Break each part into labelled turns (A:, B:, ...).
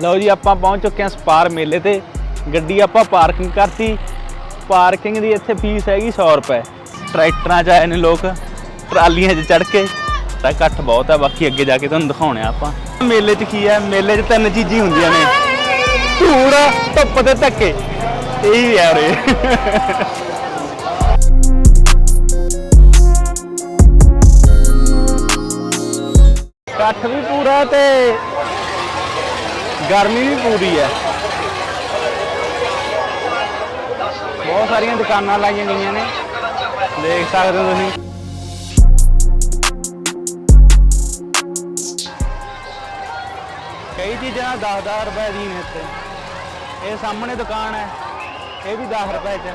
A: ਲਓ ਜੀ, ਆਪਾਂ ਪਹੁੰਚ ਚੁੱਕੇ ਹਾਂ ਸਪਾਰ ਮੇਲੇ ਤੇ। ਗੱਡੀ ਆਪਾਂ ਪਾਰਕਿੰਗ ਕਰਤੀ। ਪਾਰਕਿੰਗ ਦੀ ਇੱਥੇ ਫੀਸ ਹੈਗੀ 100 ਰੁਪਏ। ਟਰੈਕਟਰਾਂ 'ਚ ਆਏ ਨੇ ਲੋਕ, ਟਰਾਲੀਆਂ 'ਚ ਚੜ ਕੇ। ਤਾਂ ਇਕੱਠ ਬਹੁਤ ਆ, ਬਾਕੀ ਅੱਗੇ ਜਾ ਕੇ ਤੁਹਾਨੂੰ ਦਿਖਾਉਣੇ ਆ ਆਪਾਂ। ਮੇਲੇ 'ਚ ਕੀ ਹੈ ਮੇਲੇ 'ਚ ਤਿੰਨ ਚੀਜ਼ਾਂ ਹੁੰਦੀਆਂ ਨੇ। ਧੂੜ, ਧੁੱਪ ਤੇ ਧੱਕੇ। ਇਹੀ ਹੈ ਉਰੇ। ਇਕੱਠ ਵੀ ਪੂਰਾ ਤੇ ਗਰਮੀ ਵੀ ਪੂਰੀ ਹੈ। ਬਹੁਤ ਸਾਰੀਆਂ ਦੁਕਾਨਾਂ ਲਾਈਆਂ ਗਈਆਂ ਨੇ। ਦੇਖ ਸਕਦੇ ਹੋ ਤੁਸੀਂ। ਕਈ ਚੀਜ਼ਾਂ 10-10 ਰੁਪਏ ਦੀ ਨੇ ਇੱਥੇ। ਇਹ ਸਾਹਮਣੇ ਦੁਕਾਨ ਹੈ, ਇਹ ਵੀ 10 ਰੁਪਏ ਚ।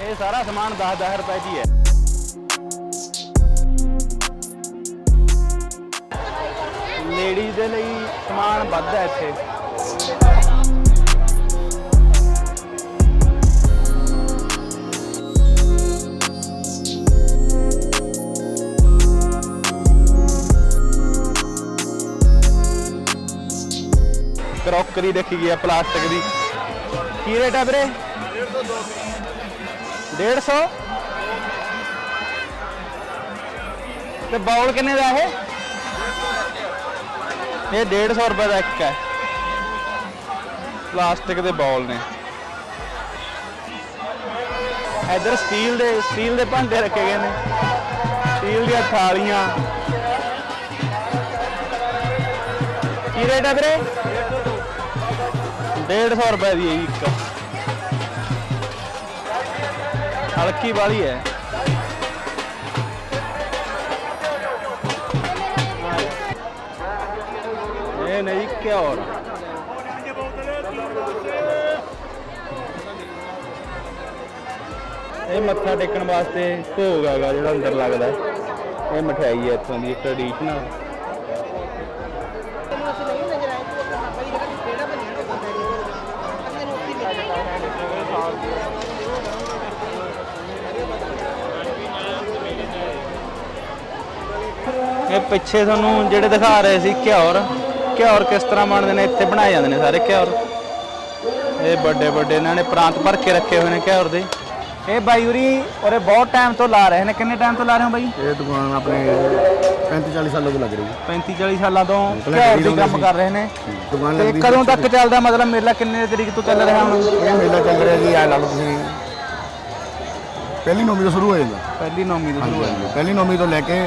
A: ਇਹ ਸਾਰਾ ਸਮਾਨ 10-10 ਰੁਪਏ 'ਚ ਹੀ ਹੈ। ਲੇਡੀਜ਼ ਦੇ ਲਈ ਸਮਾਨ ਵੱਧ ਹੈ ਇੱਥੇ। ਕਰੋਕਰੀ ਦੇਖੀ ਗਈ ਹੈ ਪਲਾਸਟਿਕ ਦੀ। ਕੀ ਰੇਟ ਹੈ ਵੀਰੇ? 150 ਤੇ ਬਾਉਲ ਕਿੰਨੇ ਦਾ ਇਹ? ਇਹ 150 ਰੁਪਏ ਦਾ ਇੱਕ ਹੈ। ਪਲਾਸਟਿਕ ਦੇ ਬਾਉਲ ਨੇ। ਇਧਰ ਸਟੀਲ ਦੇ ਸਟੀਲ ਦੇ ਭਾਂਡੇ ਰੱਖੇ ਗਏ ਨੇ। ਸਟੀਲ ਦੀਆਂ ਥਾਲੀਆਂ। ਕੀ ਰੇਟ ਹੈ ਵੀਰੇ? 150 ਰੁਪਏ ਦੀ ਹੈ ਜੀ ਇੱਕ। ਹਲਕੀ ਵਾਲੀ ਹੈ। ਇਹ ਨਹੀਂ ਘਿਓਰ ਇਹ ਮੱਥਾ ਟੇਕਣ ਵਾਸਤੇ ਭੋਗ ਹੈਗਾ ਜਿਹੜਾ ਅੰਦਰ ਲੱਗਦਾ ਇਹ ਮਠਿਆਈ ਹੈ ਇੱਥੋਂ ਦੀ ਟ੍ਰੈਡੀਸ਼ਨਲ ਇਹ ਪਿੱਛੇ ਤੁਹਾਨੂੰ ਜਿਹੜੇ ਦਿਖਾ ਰਹੇ ਸੀ ਘਿਓਰ ਘਿਓਰ ਕਿਸ ਤਰ੍ਹਾਂ ਬਣਦੇ ਨੇ? ਇੱਥੇ ਬਣਾਏ ਜਾਂਦੇ ਨੇ ਸਾਰੇ ਘਿਓਰ ਇਹ ਵੱਡੇ ਵੱਡੇ ਇਹਨਾਂ ਨੇ ਪ੍ਰਾਂਤ ਭਰ ਕੇ ਰੱਖੇ ਹੋਏ ਨੇ ਘਿਓਰ ਦੇ? ਇਹ ਬਾਈ ਉਰੀ ਉਰੇ ਬਹੁਤ ਟਾਈਮ ਤੋਂ ਲਾ ਰਹੇ ਨੇ। ਕਿੰਨੇ ਟਾਈਮ ਤੋਂ ਲਾ ਰਹੇ ਹੋ ਬਾਈ?
B: ਇਹ ਦੁਕਾਨ ਆਪਣੇ 35 40 ਸਾਲਾਂ ਤੋਂ ਲੱਗ ਰਹੀ ਹੈ।
A: 35 40 ਸਾਲਾਂ ਤੋਂ ਦੀ ਕੰਮ ਕਰ ਰਹੇ ਨੇ?
B: ਦੁਕਾਨ ਲੱਗਦੀ
A: ਕਦੋਂ ਤੱਕ ਚੱਲਦਾ? ਮਤਲਬ ਮੇਲਾ ਕਿੰਨੇ ਤਰੀਕ ਤੋਂ ਚੱਲ ਰਿਹਾ ਹੁਣ?
B: ਇਹ ਮੇਲਾ ਚੱਲ ਰਿਹਾ ਜੀ ਆ ਲਾ ਲਓ ਤੁਸੀਂ। ਪਹਿਲੀ ਨੌਵੀਂ ਤੋਂ ਸ਼ੁਰੂ ਹੋ ਜਾਂਦਾ।
A: ਪਹਿਲੀ ਨੌਮੀ ਤੋਂ ਸ਼ੁਰੂ ਹੋਇਆ
B: ਪਹਿਲੀ ਨੌਵੀਂ ਤੋਂ ਲੈ ਕੇ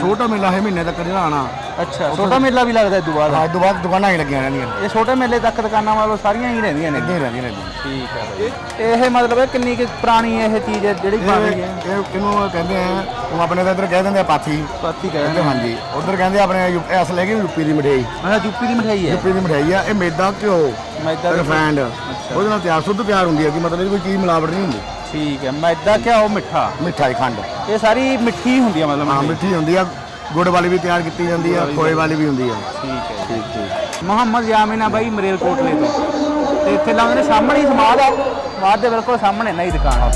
B: ਛੋਟਾ ਮੇਲਾ ਹੈ ਮਹੀਨੇ ਤੱਕ ਜਿਹੜਾ ਆਣਾ
A: ਅੱਛਾ ਛੋਟਾ ਮੇਲਾ ਵੀ ਲੱਗਦਾ ਤੋਂ ਬਾਅਦ?
B: ਤੋਂ ਬਾਅਦ ਦੁਕਾਨਾਂ ਹੀ ਲੱਗੀਆਂ ਰਹਿੰਦੀਆਂ
A: ਇਹ ਛੋਟੇ ਮੇਲੇ ਤੱਕ ਦੁਕਾਨਾਂ ਮਤਲਬ ਸਾਰੀਆਂ ਹੀ ਰਹਿੰਦੀਆਂ ਨੇ।
B: ਇੱਦਾਂ ਹੀ ਰਹਿੰਦੀਆਂ ਰਹਿੰਦੀਆਂ
A: ਠੀਕ ਹੈ ਇਹ ਮਤਲਬ ਇਹ ਕਿੰਨੀ ਕੁ ਪੁਰਾਣੀ ਇਹ ਚੀਜ਼ ਹੈ ਜਿਹੜੀ ਰਹੀ ਹੈ?
B: ਇਹ ਕਿਹਨੂੰ ਕਹਿੰਦੇ ਆ? ਉਹ ਆਪਣੇ ਤਾਂ ਇੱਧਰ ਕਹਿ ਦਿੰਦੇ ਆ ਪਾਥੀ।
A: ਪਾਤੀ
B: ਕਹਿੰਦੇ ਹਾਂਜੀ। ਉਧਰ ਕਹਿੰਦੇ ਆਪਣੇ ਇਹ ਅਸਲ ਹੈਗੀ ਯੂਪੀ ਦੀ ਮਠਿਆਈ।
A: ਮੈਂ ਯੂਪੀ ਦੀ ਮਠਿਆਈ ਹੈ।
B: ਯੂਪੀ ਦੀ ਮਠਿਆਈ ਆ। ਇਹ ਮੈਦਾ ਘਿਓ
A: ਮੈਦਾ
B: ਰਿਫਾਈਂਡ ਉਹਦੇ ਨਾਲ ਤਿਆਰ ਸ਼ੁੱਧ ਤਿਆਰ ਹੁੰਦੀ ਹੈ ਕਿ ਮਤਲਬ ਕੋਈ ਚੀਜ਼ ਮਿਲਾਵਟ ਨਹੀਂ ਹੁੰਦੀ।
A: ਠੀਕ ਹੈ ਮੈਦਾ ਘਿਓ ਮਿੱਠਾ?
B: ਮਿਠਾਈ ਖੰਡ।
A: ਇਹ ਸਾਰੀ ਮਿੱਠੀ ਹੁੰਦੀ ਹੈ ਮਤਲਬ
B: ਹਾਂ। ਮਿੱਠੀ। ਹੁੰਦੀ ਆ ਗੁੜ ਵਾਲੀ ਵੀ ਤਿਆਰ ਕੀਤੀ ਜਾਂਦੀ ਆ ਖੋਏ ਵਾਲੀ ਵੀ ਹੁੰਦੀ ਆ।
A: ਠੀਕ ਹੈ
B: ਠੀਕ ਠੀਕ।
A: ਮੁਹੰਮਦ ਯਾਮਿਨਾ ਬਾਈ ਮਰੇਲ ਕੋਟਲੇ ਤੋਂ। ਤੇ ਇੱਥੇ ਲਾਉਂਦੇ ਨੇ ਸਾਹਮਣੇ ਹੀ ਸਮਾਦ ਆ। ਸਮਾਦ ਦੇ ਬਿਲਕੁਲ ਸਾਹਮਣੇ ਨਹੀਂ ਦੁਕਾਨ ਆ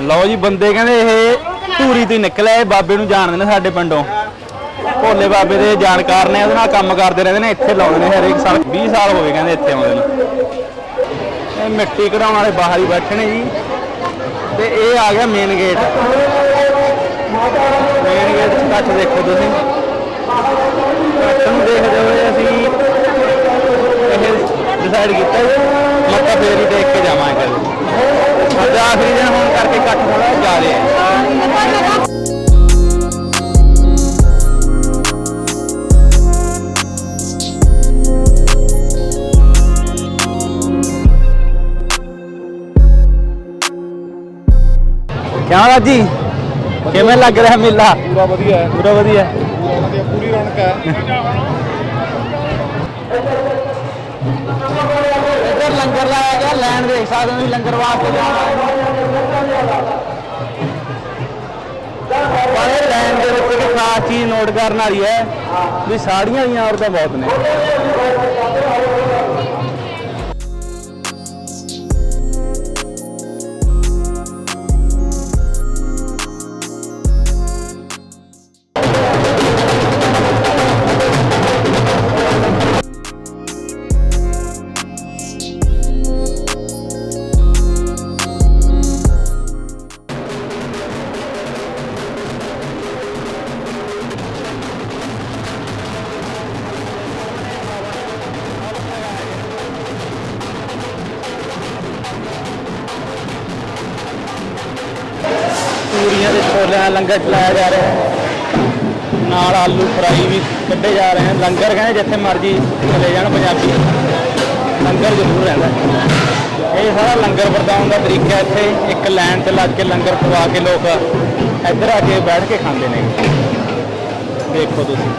A: ਲਓ ਜੀ ਬੰਦੇ ਕਹਿੰਦੇ ਇਹ ਧੂਰੀ ਤੋਂ ਹੀ ਨਿਕਲਿਆ ਇਹ ਬਾਬੇ ਨੂੰ ਜਾਣਦੇ ਨੇ ਸਾਡੇ ਪਿੰਡੋਂ। ਭੋਲੇ ਬਾਬੇ ਦੇ ਜਾਣਕਾਰ ਨੇ, ਉਹਦੇ ਨਾਲ ਕੰਮ ਕਰਦੇ ਰਹਿੰਦੇ ਨੇ, ਇੱਥੇ ਲਾਉਂਦੇ ਨੇ ਹਰੇਕ ਸਾਲ। 20 ਸਾਲ ਹੋ ਗਏ ਕਹਿੰਦੇ ਇੱਥੇ ਆਉਂਦੇ ਨੇ। ਇਹ ਮਿੱਟੀ ਕਢਾਉਣ ਵਾਲੇ ਬਾਹਰ ਹੀ ਬੈਠੇ ਨੇ ਜੀ। ਤੇ ਇਹ ਆ ਗਿਆ ਮੇਨ ਗੇਟ ਮੇਨ ਗੇਟ ਚ ਕੱਚ ਦੇਖੋ ਤੁਸੀਂ। ਕੱਚ ਨੂੰ ਦੇਖਦੇ ਹੋਏ ਅਸੀਂ ਇਹ ਡਿਸਾਈਡ ਕੀਤਾ ਮੱਥਾ ਫੇਰੀ ਦੇਖ ਕੇ ਜਾਵਾਂਗੇ ਅੱਜ ਆਖਰੀ ਦਿਨ ਹੋਣ ਕਰਕੇ ਕੱਟ ਥੋੜਾ ਜ਼ਿਆਦਾ ਹੈ। ਕਿਉਂ ਰਾਜੀ ਕਿਵੇਂ ਲੱਗ ਰਿਹਾ ਮੇਲਾ?
B: ਪੂਰਾ ਵਧੀਆ ਹੈ
A: ਪੂਰਾ ਵਧੀਆ ਹੈ।
B: ਪੂਰਾ ਵਧੀਆ ਪੂਰੀ ਰੌਣਕ ਹੈ।
A: ਇੱਧਰ ਲੰਗਰ ਲਾਇਆ ਗਿਆ ਲੈਣ ਦੇਖ ਸਕਦੇ ਹੋ ਤੁਸੀਂ ਲੰਗਰ ਵਾਸਤੇ ਪਰ ਇਹ ਲੈਣ ਦੇ ਵਿੱਚ ਇੱਕ ਖਾਸ ਚੀਜ਼ ਨੋਟ ਕਰਨ ਵਾਲੀ ਹੈ ਵੀ ਸਾੜੀਆਂ ਦੀਆਂ ਔਰਤਾਂ ਬਹੁਤ ਨੇ। ਮਸਾਲਿਆਂ ਲੰਗਰ ਚਲਾਇਆ ਜਾ ਰਿਹਾ ਹੈ। ਨਾਲ ਆਲੂ ਫਰਾਈ ਵੀ ਕੱਢੇ ਜਾ ਰਹੇ ਹਨ। ਲੰਗਰ ਕਹਿੰਦੇ ਜਿੱਥੇ ਮਰਜ਼ੀ ਚਲੇ ਜਾਣ ਪੰਜਾਬੀ। ਲੰਗਰ ਜ਼ਰੂਰ ਰਹਿੰਦਾ ਇਹ ਸਾਰਾ ਲੰਗਰ ਵਰਤਾਉਣ ਦਾ ਤਰੀਕਾ ਇੱਥੇ ਇੱਕ ਲਾਈਨ ਤੇ ਲੱਗ ਕੇ ਲੰਗਰ ਪਵਾ ਕੇ ਲੋਕ ਇੱਧਰ ਆ ਕੇ ਬੈਠ ਕੇ ਖਾਂਦੇ ਨੇ। ਦੇਖੋ ਤੁਸੀਂ।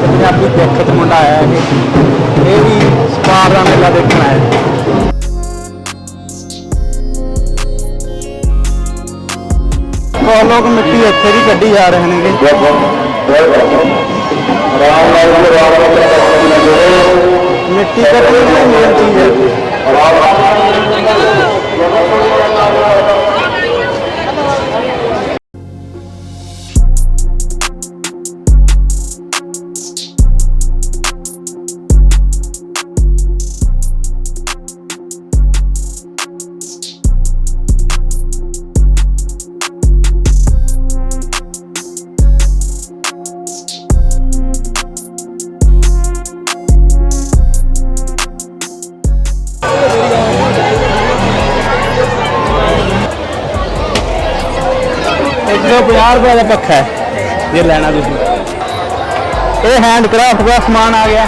A: ਪੰਜਾਬੀ ਦੇਖਤ ਮੁੰਡਾ ਆਇਆ ਇਹ ਇਹ ਵੀ ਸਪਾਰ ਦਾ ਮੇਲਾ ਦੇਖਣ ਆਇਆ ਬਹੁਤ ਲੋਕ ਮਿੱਟੀ ਇੱਥੇ ਵੀ ਕੱਢੀ ਜਾ ਰਹੇ ਨੇਗੇ ਮਿੱਟੀ ਕੱਢਣੀ ਵੀ ਮੇਨ ਚੀਜ਼ ਹੈ ਰੁਪਏ ਦਾ ਪੱਖਾ ਹੈ। ਜੇ ਲੈਣਾ ਤੁਸੀਂ। ਇਹ ਹੈਂਡ ਕਰਾਫਟ ਦਾ ਸਮਾਨ ਆ ਗਿਆ।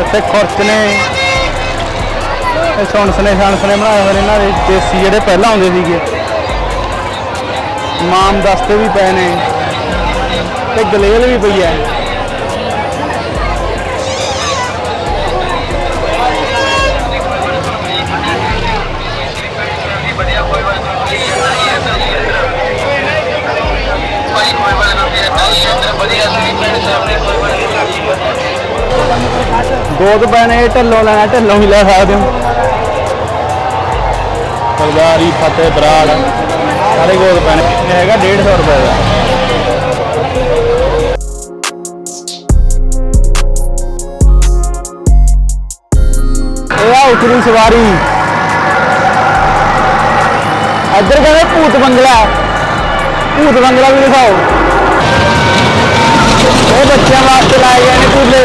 A: ਇੱਥੇ ਖੁਰਚ ਨੇ ਇਹ ਸੁਣਸਨੇ ਸੁਣਸਨੇ ਬਣਾਏ ਹੋਏ ਨੇ ਇਹਨਾਂ ਦੇ। ਦੇਸੀ ਜਿਹੜੇ ਪਹਿਲਾਂ ਆਉਂਦੇ ਸੀਗੇ। ਮਾਮ ਦਸਤੇ ਵੀ ਪਏ ਨੇ। ਤੇ ਗਲੇਲ ਵੀ ਪਈ ਹੈ। ਦੋ ਕੁ ਪਏ ਨੇ ਇਹ ਢੱਲੋਂ ਲੈਣਾ, ਢੱਲੋਂ ਵੀ ਲੈ ਸਕਦੇ ਹੋ। ਸਰਦਾਰੀ ਫਤਿਹ ਬਰਾੜ। ਸਾਰੇ ਗੋਦ ਪਏ ਹੈਗਾ 150 ਰੁਪਏ ਦਾ। ਇਹ ਆ ਉਤਰੀ ਸਵਾਰੀ। ਇੱਧਰ ਕਹਿੰਦੇ ਭੂਤ ਬੰਗਲਾ। ਭੂਤ ਬੰਗਲਾ ਵੀ ਦਿਖਾਓ। ਇਹ ਬੱਚਿਆਂ ਵਾਸਤੇ ਲਾਏ ਗਏ ਨੇ ਝੂਲੇ।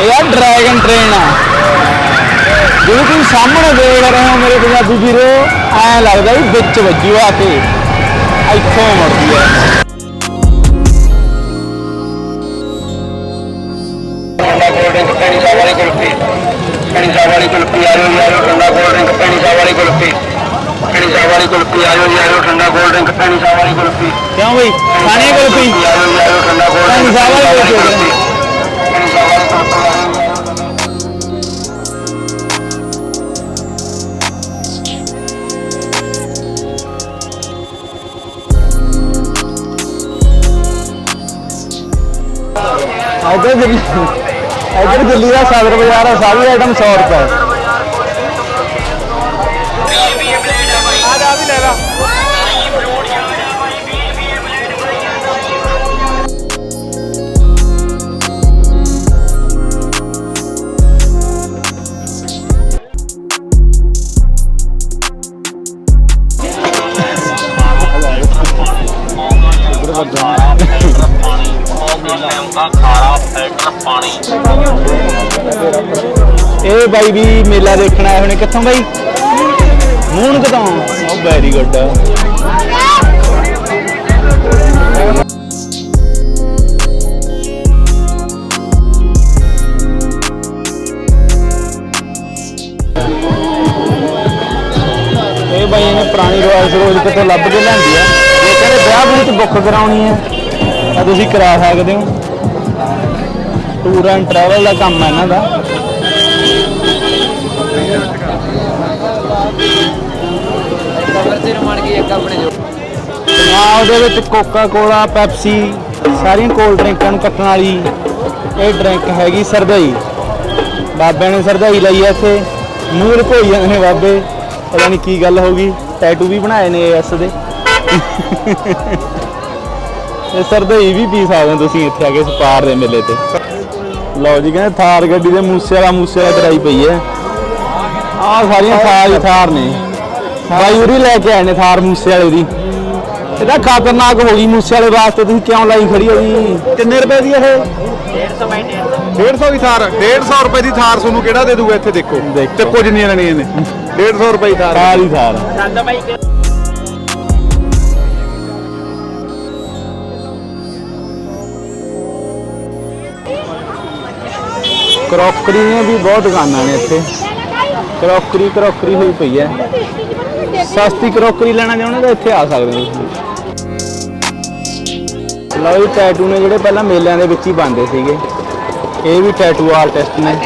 A: ਇਹ ਆ ਡਰੈਗਨ ਟ੍ਰੇਨ ਆ। ਜਿਹੜੀ ਤੁਸੀਂ ਸਾਹਮਣੇ ਦੇਖ ਰਹੇ ਹੋ ਮੇਰੇ ਪੰਜਾਬੀ ਵੀਰੋ, ਐ ਲੱਗਦਾ ਵੀ ਵਿੱਚ ਵੱਜੀ ਆ ਕੇ ਇੱਥੋਂ ਮੁੜਦੀ ਹੈ
C: ਪੈਣੀ ਸਾਹਿਬ ਵਾਲੀ ਕੁਲਫੀ ਆ ਜਾਓ ਜੀ ਆ ਜਾਓ ਠੰਡਾ ਕੋਲਡ ਡਰਿੰਕ ਪੈਣੀ ਸਾਹਿਬ ਵਾਲੀ ਕੁਲਫੀ
A: ਕਿਉਂ ਬਈ ਖਾਣੀ ਹੈ ਕੁਲਫੀ
C: ਆ ਜਾਓ ਜੀ ਆ ਜਾਓ ਠੰਡਾ ਕੋਲਡ
A: ਪੈਣੀ ਸਾਹਿਬ ਵਾਲੀ ਕੁਲਫੀ
C: ਪੈਣੀ ਸਾਹਿਬ ਵਾਲੀ ਕੁਲਫੀ
A: ਬਾਈ ਵੀ ਮੇਲਾ ਦੇਖਣ ਆਏ ਨੇ ਕਿੱਥੋਂ ਬਾਈ? ਮੂਨ ਕਿਤੋਂ ਉਹ ਵੈਰੀ ਗੁੱਡ ਇਹ ਬਾਈ ਇਹਨੇ ਪੁਰਾਣੀ ਰੋਇਲ ਸਰੋਜ ਕਿਤੋਂ ਲੱਭ ਕੇ ਲਿਆਂਦੀ ਆ। ਕਹਿੰਦੇ ਵਿਆਹ ਵਿੱਚ ਬੁੱਕ ਕਰਾਉਣੀ ਹੈ ਤਾਂ ਤੁਸੀਂ ਕਰਾ ਸਕਦੇ ਹੋ। ਟੂਰ ਐਂਡ ਟਰੈਵਲ ਦਾ ਕੰਮ ਹੈ ਇਹਨਾਂ ਦਾ।
D: ਇੱਕ ਆਪਣੇ ਜੋ।
A: ਆ ਉਹਦੇ ਵਿੱਚ ਕੋਕਾ ਕੋਲਾ ਪੈਪਸੀ ਸਾਰੀਆਂ ਕੋਲਡ ਡਰਿੰਕਾਂ ਨੂੰ ਕੱਟਣ ਵਾਲੀ ਇਹ ਡਰਿੰਕ ਹੈਗੀ ਸਰਦਈ। ਬਾਬਿਆਂ ਨੇ ਸਰਦਈ ਲਈ ਆ ਇੱਥੇ। ਮੂੰਹ ਲੁਕੋਈ ਜਾਂਦੇ ਨੇ ਬਾਬੇ। ਪਤਾ ਨਹੀਂ ਕੀ ਗੱਲ ਹੋ ਗਈ। ਟੈਟੂ ਵੀ ਬਣਾਏ ਨੇ ਐਸ ਦੇ। ਇਹ ਸਰਦਈ ਵੀ ਪੀ ਸਕਦੇ ਹੋ ਤੁਸੀਂ ਇੱਥੇ ਆ ਕੇ ਸਪਾਰ ਦੇ ਮੇਲੇ ਤੇ। ਲਓ ਜੀ ਕਹਿੰਦੇ ਥਾਰ ਗੱਡੀ ਦੇ ਮੂਸੇ ਵਾਲਾ ਮੂਸੇ ਵਾਲਾ ਕਰਾਈ ਪਈ ਹੈ। ਆਹ ਸਾਰੀਆਂ ਥਾਰ ਹੀ ਥਾਰ ਨੇ। ਬਾਈ ਉਰੀ ਲੈ ਕੇ ਆਏ ਨੇ ਥਾਰ ਮੂਸੇ ਵਾਲੇ ਦੀ। ਇਹਦਾ ਖਤਰਨਾਕ ਹੋ ਗਈ ਮੂਸੇ ਵਾਲੇ ਵਾਸਤੇ ਤੁਸੀਂ ਕਿਉਂ ਲਾਈ ਖੜੀ ਹੋ ਜੀ? ਕਿੰਨੇ ਰੁਪਏ ਦੀ ਇਹ?
B: 150 ਦੀ ਥਾਰ 150 ਰੁਪਏ ਦੀ ਥਾਰ ਤੁਹਾਨੂੰ ਕਿਹੜਾ ਦੇ ਦੂਗਾ ਇੱਥੇ ਦੇਖੋ। ਤੇ ਕੁਝ ਨਹੀਂ ਲੈਣੀਆਂ ਨੇ 150 ਰੁਪਏ ਦਾ
A: ਸਾਰੀ ਸਾਰ ਕਰੋਕਰੀ ਦੀਆਂ ਵੀ ਬਹੁਤ ਦੁਕਾਨਾਂ ਨੇ ਇੱਥੇ। ਕਰੋਕਰੀ ਕਰੋਕਰੀ ਹੋਈ ਪਈ ਹੈ। ਸਸਤੀ ਕਰੋਕਰੀ ਲੈਣਾ ਚਾਹੁੰਦੇ ਤਾਂ ਇੱਥੇ ਆ ਸਕਦੇ ਹੋ ਤੁਸੀਂ। ਲਓ ਜੀ ਟੈਟੂ ਨੇ ਜਿਹੜੇ ਪਹਿਲਾਂ ਮੇਲਿਆਂ ਦੇ ਵਿੱਚ ਹੀ ਬੰਦੇ ਸੀਗੇ। ਇਹ ਵੀ ਟੈਟੂ ਆਰਟਿਸਟ ਨੇ।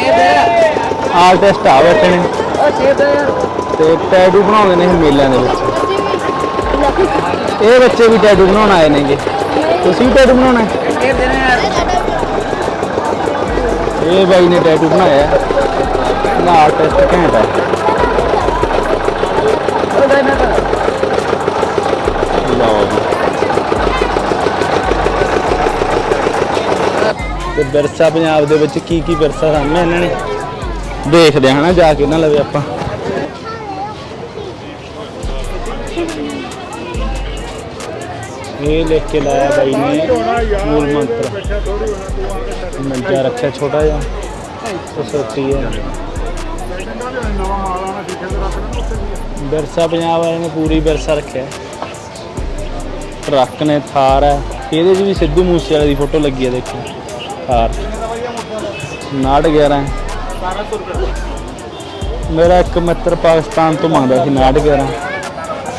A: ਆਰਟਿਸਟ ਆ ਬੈਠੇ ਨੇ। ਤੇ ਟੈਟੂ ਬਣਾਉਂਦੇ ਨੇ ਇਹ ਮੇਲਿਆਂ ਦੇ ਵਿੱਚ। ਇਹ ਬੱਚੇ ਵੀ ਟੈਟੂ ਬਣਾਉਣ ਆਏ ਨੇਗੇ। ਤੁਸੀਂ ਵੀ ਟੈਟੂ ਬਣਾਉਣਾ ਇਹ ਬਾਈ ਨੇ ਟੈਟੂ ਬਣਾਇਆ। ਨਾ ਆਰਟਿਸਟ ਘੈਂਟ ਹੈ। ਤੇ ਵਿਰਸਾ ਪੰਜਾਬ ਦੇ ਵਿੱਚ ਕੀ ਕੀ ਵਿਰਸਾ ਸਾਹਮਣੇ ਇਹਨਾਂ ਨੇ? ਦੇਖਦੇ ਹਾਂ ਨਾ ਜਾ ਕੇ ਨਾ ਲਵੇ ਆਪਾਂ। ਇਹ ਲਿਖ ਕੇ ਲਾਇਆ ਬਾਈ ਨੇ ਮੂਲ ਮੰਤਰ। ਮੰਜਾ ਰੱਖਿਆ ਛੋਟਾ ਜਿਹਾ। ਸੋਤੀ ਹੈ। ਵਿਰਸਾ ਪੰਜਾਬ ਵਾਲੇ ਨੇ ਪੂਰੀ ਵਿਰਸਾ ਰੱਖਿਆ ਟਰੱਕ ਨੇ ਥਾਰ ਹੈ। ਇਹਦੇ 'ਚ ਵੀ ਸਿੱਧੂ ਮੂਸੇ ਦੀ ਫੋਟੋ ਲੱਗੀ ਹੈ, ਦੇਖੋ। ਥਾਰ। 911 ਹੈ। ਮੇਰਾ ਇੱਕ ਮਿੱਤਰ ਪਾਕਿਸਤਾਨ ਤੋਂ ਮੰਗਦਾ ਸੀ 911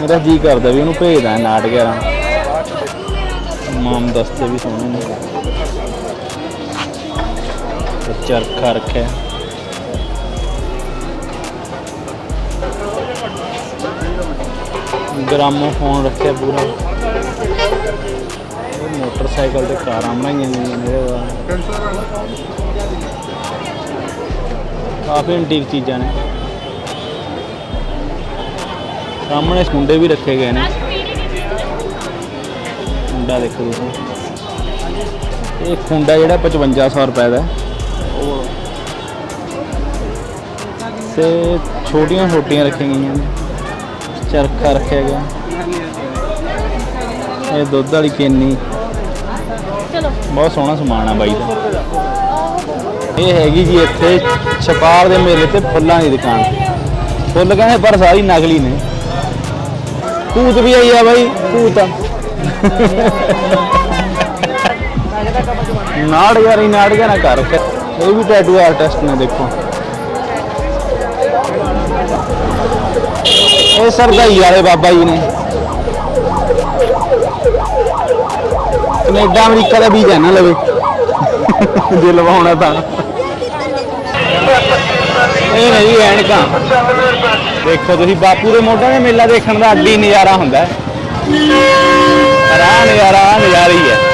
A: ਮੇਰਾ ਜੀ ਕਰਦਾ ਵੀ ਉਹਨੂੰ ਭੇਜਦਾ 911 ਮਾਮ ਦਸਤੇ ਵੀ ਸੋਹਣੇ ਨੇ। ਚਰਖਾ ਰੱਖਿਆ ਗ੍ਰਾਮੋਫੋਨ ਰੱਖਿਆ ਪੂਰਾ। ਮੋਟਰਸਾਈਕਲ ਤੇ ਕਾਰਾਂ ਬਣਾਈਆਂ ਗਈਆਂ ਨੇ, ਇਹਦੇ। ਨਾਲ ਕਾਫੀ ਇੰਟੀਕ ਚੀਜ਼ਾਂ ਨੇ। ਸਾਹਮਣੇ ਕੁੰਡੇ ਵੀ ਰੱਖੇ ਗਏ ਨੇ। ਖੁੰਡਾ ਦੇਖੋ ਤੁਸੀਂ। ਇਹ ਖੁੰਡਾ ਜਿਹੜਾ 5500 ਰੁਪਏ ਦਾ ਹੈ। ਤੇ ਛੋਟੀਆਂ ਛੋਟੀਆਂ ਰੱਖੀਆਂ ਗਈਆਂ ਨੇ। ਚਰਖਾ ਰੱਖਿਆ ਗਿਆ। ਇਹ ਦੁੱਧ ਵਾਲੀ ਕੇਨੀ। ਬਹੁਤ ਸੋਹਣਾ ਸਮਾਨ ਆ ਬਾਈ ਦਾ। ਇਹ ਹੈਗੀ ਜੀ ਇੱਥੇ ਛਪਾਰ ਦੇ ਮੇਲੇ ਤੇ ਫੁੱਲਾਂ ਦੀ ਦੁਕਾਨ। ਫੁੱਲ ਕਹਿੰਦੇ ਪਰ ਸਾਰੀ ਨਕਲੀ ਨੇ। ਭੂਤ ਵੀ ਆਈ ਆ ਬਾਈ ਭੂਤ। ਨਾੜ ਯਾਰੀ ਨਾੜ ਨਾ ਕਰ ਇਹ ਵੀ ਟੈਟੂ ਆਰਟਿਸਟ ਨੇ ਦੇਖੋ। ਇਹ ਸਰਦਾਈ ਵਾਲੇ ਬਾਬਾ ਜੀ ਨੇ। ਕੈਨੇਡਾ ਅਮਰੀਕਾ ਦਾ ਵੀਜ਼ਾ ਨਾ ਲਵੇ। ਜੇ ਲਵਾਉਣਾ ਤਾਂ। ਇਹ ਨਹੀਂ, ਐਨਕਾਂ। ਦੇਖੋ ਤੁਸੀਂ, ਬਾਪੂ ਦੇ ਮੋਢਿਆਂ ਦੇ ਮੇਲਾ ਦੇਖਣ ਦਾ ਅੱਡੀ ਨਜ਼ਾਰਾ ਹੁੰਦਾ। ਹੈ ਰਾਹ ਨਜ਼ਾਰਾ, ਆਹ ਨਜ਼ਾਰਾ ਹੀ ਹੈ।